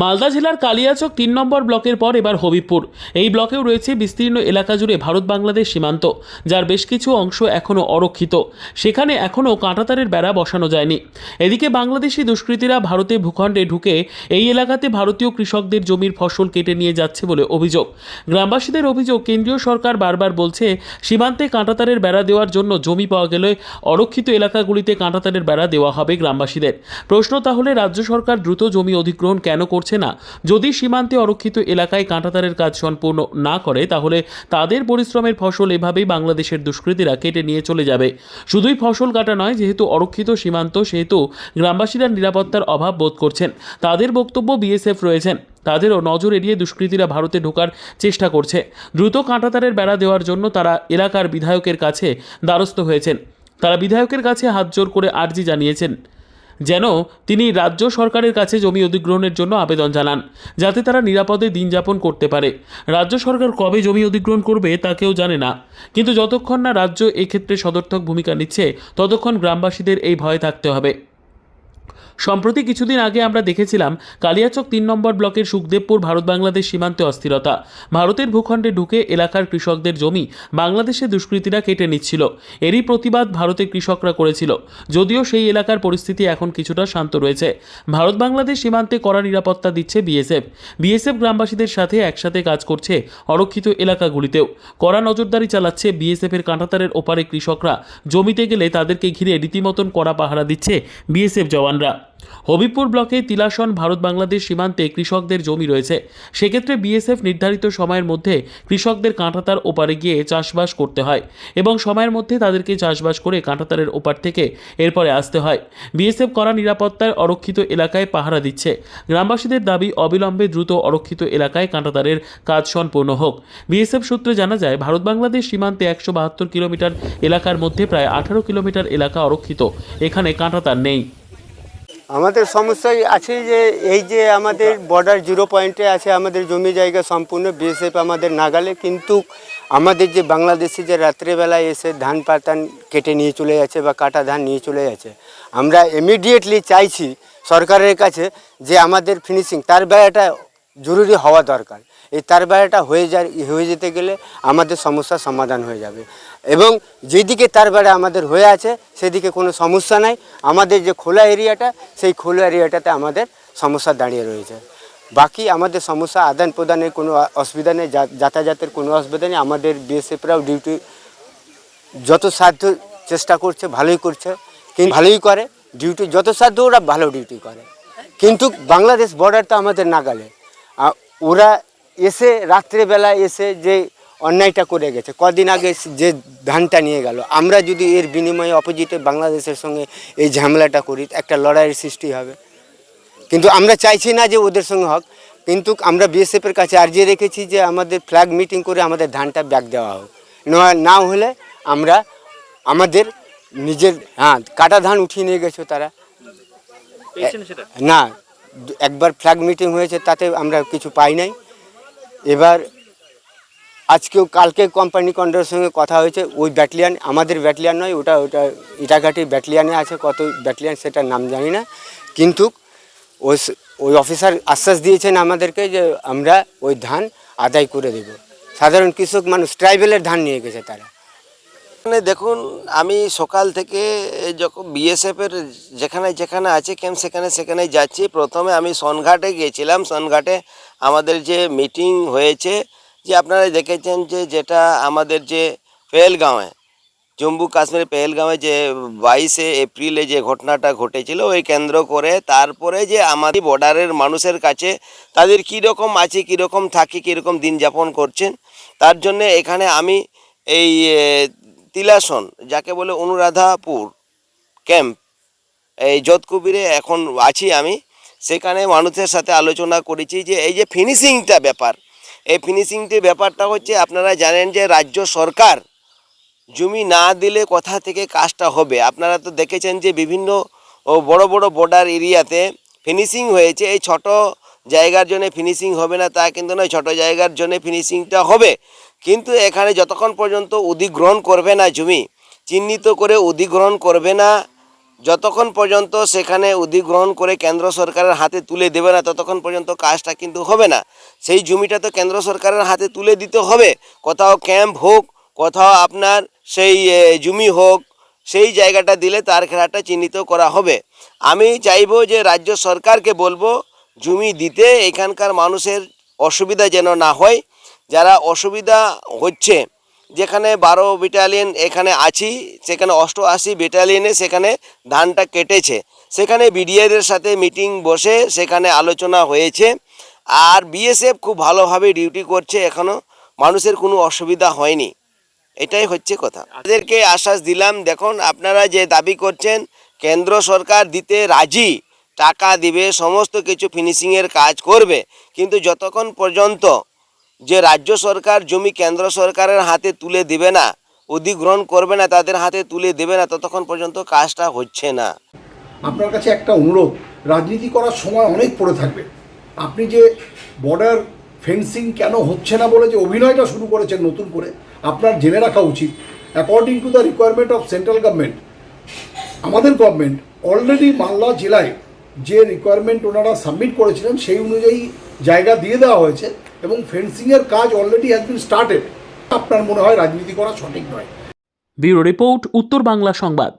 মালদা জেলার কালিয়াচক তিন নম্বর ব্লকের পর এবার হবিবপুর। এই ব্লকেও রয়েছে বিস্তীর্ণ এলাকা জুড়ে ভারত বাংলাদেশ সীমান্ত, যার বেশ কিছু অংশ এখনও অরক্ষিত। সেখানে এখনও কাঁটাতারের বেড়া বসানো যায়নি। এদিকে বাংলাদেশি দুষ্কৃতীরা ভারতে ভূখণ্ডে ঢুকে এই এলাকাতে ভারতীয় কৃষকদের জমির ফসল কেটে নিয়ে যাচ্ছে বলে অভিযোগ। গ্রামবাসীদের অভিযোগ, কেন্দ্রীয় সরকার বারবার বলছে, সীমান্তে কাঁটাতারের বেড়া দেওয়ার জন্য জমি পাওয়া গেলে অরক্ষিত এলাকাগুলিতে কাঁটাতারের বেড়া দেওয়া হবে গ্রামবাসীদের। প্রশ্ন তাহলে রাজ্য সরকার দ্রুত জমি অধিগ্রহণ কেন করছে না। যদি সীমান্তে অরক্ষিত এলাকায় কাঁটাতারের কাজ সম্পূর্ণ না করে, তাহলে তাদের পরিশ্রমের ফসল এভাবেই বাংলাদেশের দুষ্কৃতীরা কেটে নিয়ে চলে যাবে। শুধুই ফসল কাটা নয়, যেহেতু অরক্ষিত সীমান্ত, সেহেতু গ্রামবাসীরা নিরাপত্তার অভাব বোধ করছেন। তাদের বক্তব্য বিএসএফ রয়েছেন। তাদেরও নজর এড়িয়ে দুষ্কৃতীরা ভারতে ঢোকার চেষ্টা করছে। দ্রুত কাঁটাতারের বেড়া দেওয়ার জন্য তারা এলাকার বিধায়কের কাছে দ্বারস্থ হয়েছেন। তারা বিধায়কের কাছে হাত জোর করে আর্জি জানিয়েছেন। যেন তিনি রাজ্য সরকারের কাছে জমি অধিগ্রহণের জন্য আবেদন জানান, যাতে তারা নিরাপদে দিন যাপন করতে পারে। রাজ্য সরকার কবে জমি অধিগ্রহণ করবে তা কেউ জানে না, কিন্তু যতক্ষণ না রাজ্য এক্ষেত্রে সদর্থক ভূমিকা নিচ্ছে, ততক্ষণ গ্রামবাসীদের এই ভয়ে থাকতে হবে। সম্প্রতি কিছুদিন আগে আমরা দেখেছিলাম কালিয়াচক তিন নম্বর ব্লকের সুখদেবপুর ভারত বাংলাদেশ সীমান্তে অস্থিরতা। ভারতের ভূখণ্ডে ঢুকে এলাকার কৃষকদের জমি বাংলাদেশে দুষ্কৃতীরা কেটে নিচ্ছিল। এরই প্রতিবাদ ভারতের কৃষকরা করেছিল। যদিও সেই এলাকার পরিস্থিতি এখন কিছুটা শান্ত রয়েছে। ভারত বাংলাদেশ সীমান্তে কড়া নিরাপত্তা দিচ্ছে বিএসএফ। বিএসএফ গ্রামবাসীদের সাথে একসাথে কাজ করছে অরক্ষিত এলাকাগুলিতেও। কড়া নজরদারি চালাচ্ছে বিএসএফের কাঁটাতারের ওপারে কৃষকরা। জমিতে গেলে তাদেরকে ঘিরে রীতিমতন কড়া পাহারা দিচ্ছে বিএসএফ জওয়ানরা। হবিবপুর ব্লকে তিলাসন ভারত বাংলাদেশ সীমান্তে কৃষকদের জমি রয়েছে। সেক্ষেত্রে বিএসএফ নির্ধারিত সময়ের মধ্যে কৃষকদের কাঁটাতার ওপারে গিয়ে চাষবাস করতে হয় এবং সময়ের মধ্যে তাদেরকে চাষবাস করে কাঁটাতারের ওপার থেকে এরপরে আসতে হয়। বিএসএফ করা নিরাপত্তায় অরক্ষিত এলাকায় পাহারা দিচ্ছে। গ্রামবাসীদের দাবি অবিলম্বে দ্রুত অরক্ষিত এলাকায় কাঁটাতারের কাজ সম্পূর্ণ হোক। বিএসএফ সূত্রে জানা যায়, ভারত বাংলাদেশ সীমান্তে একশো বাহাত্তর কিলোমিটার এলাকার মধ্যে প্রায় আঠারো কিলোমিটার এলাকা অরক্ষিত। এখানে কাঁটাতার নেই। আমাদের সমস্যা আছে যে এই যে আমাদের বর্ডার জিরো পয়েন্টে আছে, আমাদের জমি জায়গা সম্পূর্ণ বিএসএফ আমাদের নাগালে, কিন্তু আমাদের যে বাংলাদেশি যে রাত্রেবেলায় এসে ধান পাতান কেটে নিয়ে চলে যাচ্ছে বা কাটা ধান নিয়ে চলে যাচ্ছে, আমরা ইমিডিয়েটলি চাইছি সরকারের কাছে যে আমাদের ফিনিশিং তার ব্যয়টা জরুরি হওয়া দরকার। এই তার বেড়াটা হয়ে যা হয়ে যেতে গেলে আমাদের সমস্যার সমাধান হয়ে যাবে। এবং যেদিকে তার বেড়া আমাদের হয়ে আছে, সেদিকে কোনো সমস্যা নাই। আমাদের যে খোলা এরিয়াটা, সেই খোলা এরিয়াটাতে আমাদের সমস্যা দাঁড়িয়ে রয়েছে। বাকি আমাদের সমস্যা আদান প্রদানের কোনো অসুবিধা নেই যাতায়াতের কোনো অসুবিধা নেই। আমাদের বিএসএফরাও ডিউটি যত সাধ্য চেষ্টা করছে, ভালোই করছে। কিন্তু ভালোই করে, ডিউটি যত সাধ্য ওরা ভালো ডিউটি করে। কিন্তু বাংলাদেশ বর্ডার তো আমাদের নাগালে। ওরা এসে রাত্রেবেলা এসে যে অন্যায়টা করে গেছে কদিন আগে যে ধানটা নিয়ে গেল আমরা যদি এর বিনিময়ে অপোজিটে বাংলাদেশের সঙ্গে এই ঝামেলাটা করি একটা লড়াইয়ের সৃষ্টি হবে। কিন্তু আমরা চাইছি না যে ওদের সঙ্গে হোক কিন্তু আমরা বিএসএফের কাছে আর্জি রেখেছি যে আমাদের ফ্ল্যাগ মিটিং করে আমাদের ধানটা ব্যাগ দেওয়া হোক। না- না হলে আমরা আমাদের নিজের হ্যাঁ কাটা ধান উঠিয়ে নিয়ে গেছো তারা। না একবার ফ্ল্যাগ মিটিং হয়েছে তাতে আমরা কিছু পাই নাই। এবার আজকেও কালকে কোম্পানি কন্ডারের সঙ্গে কথা হয়েছে, ওই ব্যাটালিয়ান আমাদের ব্যাটালিয়ান নয়, ওটা ওটা ইটাঘাটি ব্যাটালিয়ানে আছে, কত ব্যাটালিয়ান সেটার নাম জানি না। কিন্তু ওই ওই অফিসার আশ্বাস দিয়েছেন আমাদেরকে যে আমরা ওই ধান আদায় করে দেব। সাধারণ কৃষক মানুষ ট্রাইবেলের ধান নিয়ে গেছে তারা। দেখুন, আমি সকাল থেকে যখন বিএসএফের যেখানে যেখানে আছে ক্যাম্প সেখানে সেখানে যাচ্ছি। প্রথমে আমি সোনঘাটে গিয়েছিলাম। সোনঘাটে আমাদের যে মিটিং হয়েছে, যে আপনারা দেখেছেন যে যেটা আমাদের যে পেহেলগাঁওয়ে, জম্মু কাশ্মীর পেহেলগাঁওয়ে যে বাইশে এপ্রিলে যে ঘটনাটা ঘটেছিল, ওই কেন্দ্র করে তারপরে যে আমাদের বর্ডারের মানুষের কাছে তাদের কীরকম আছে, কীরকম থাকে, কীরকম দিন যাপন করছেন, তার জন্য এখানে আমি এই তিলাসন, যাকে বলে অনুরাধাপুর ক্যাম্প, এই যোধকুবিরে এখন আছি আমি। সেখানে মানুষের সাথে আলোচনা করেছি যে এই যে ফিনিশিংটা ব্যাপার, এই ফিনিশিংটির ব্যাপারটা হচ্ছে আপনারা জানেন যে রাজ্য সরকার জমি না দিলে কোথা থেকে কাজটা হবে। আপনারা তো দেখেছেন যে বিভিন্ন বড় বড় বর্ডার এরিয়াতে ফিনিশিং হয়েছে। এই ছোট জায়গার জন্য ফিনিশিং হবে না, তা কিন্তু নয়, ছোট জায়গার জন্য ফিনিশিংটা হবে। কিন্তু এখানে যতক্ষণ পর্যন্ত অধিগ্রহণ করবে না জমি, চিহ্নিত করে অধিগ্রহণ করবে না, যতক্ষণ পর্যন্ত সেখানে অধিগ্রহণ করে কেন্দ্র সরকারের হাতে তুলে দেবে না, ততক্ষণ পর্যন্ত কাজটা কিন্তু হবে না। সেই জমিটা তো কেন্দ্র সরকারের হাতে তুলে দিতে হবে। কোথাও ক্যাম্প হোক, কোথাও আপনার সেই জমি হোক, সেই জায়গাটা দিলে তার খেলাটা চিহ্নিত করা হবে। আমি চাইব যে রাজ্য সরকারকে বলব জমি দিতে এখানকার মানুষের অসুবিধা যেন না হয়। যারা অসুবিধা হচ্ছে, যেখানে বারো ব্যাটালিয়ন এখানে আছি, সেখানে অষ্টআশি ব্যাটালিয়নে সেখানে ধানটা কেটেছে। সেখানে বিডিআরের সাথে মিটিং বসে সেখানে আলোচনা হয়েছে। আর বিএসএফ খুব ভালোভাবে ডিউটি করছে এখনও মানুষের কোনো অসুবিধা হয়নি। এটাই হচ্ছে কথা। তাদেরকে আশ্বাস দিলাম, দেখুন, আপনারা যে দাবি করছেন, কেন্দ্র সরকার দিতে রাজি। টাকা দিবে, সমস্ত কিছু ফিনিশিংয়ের কাজ করবে। কিন্তু যতক্ষণ পর্যন্ত যে রাজ্য সরকার জমি কেন্দ্র সরকারের হাতে তুলে দিবে না, অধিগ্রহণ করবে না, তাদের হাতে তুলে দেবে না, ততক্ষণ পর্যন্ত কাজটা হচ্ছে না। আপনার কাছে একটা অনুরোধ, রাজনীতি করার সময় অনেক পড়ে থাকবে। আপনি যে বর্ডার ফেন্সিং কেন হচ্ছে না বলে যে অভিনয়টা শুরু করেছেন নতুন করে, আপনার জেনে রাখা উচিত। According to the requirement of central government আমাদের গভর্নমেন্ট অলরেডি মালদা জেলায় যে রিকোয়ারমেন্ট ওনারা সাবমিট করেছিলেন, সেই অনুযায়ী জায়গা দিয়ে দেওয়া হয়েছে এবং ফেন্সিংয়ের কাজ অলরেডি হ্যাজ বিন স্টার্টেড আপনার মনে হয় রাজনীতি করা সঠিক নয়। ব্যুরো রিপোর্ট, উত্তর বাংলা সংবাদ।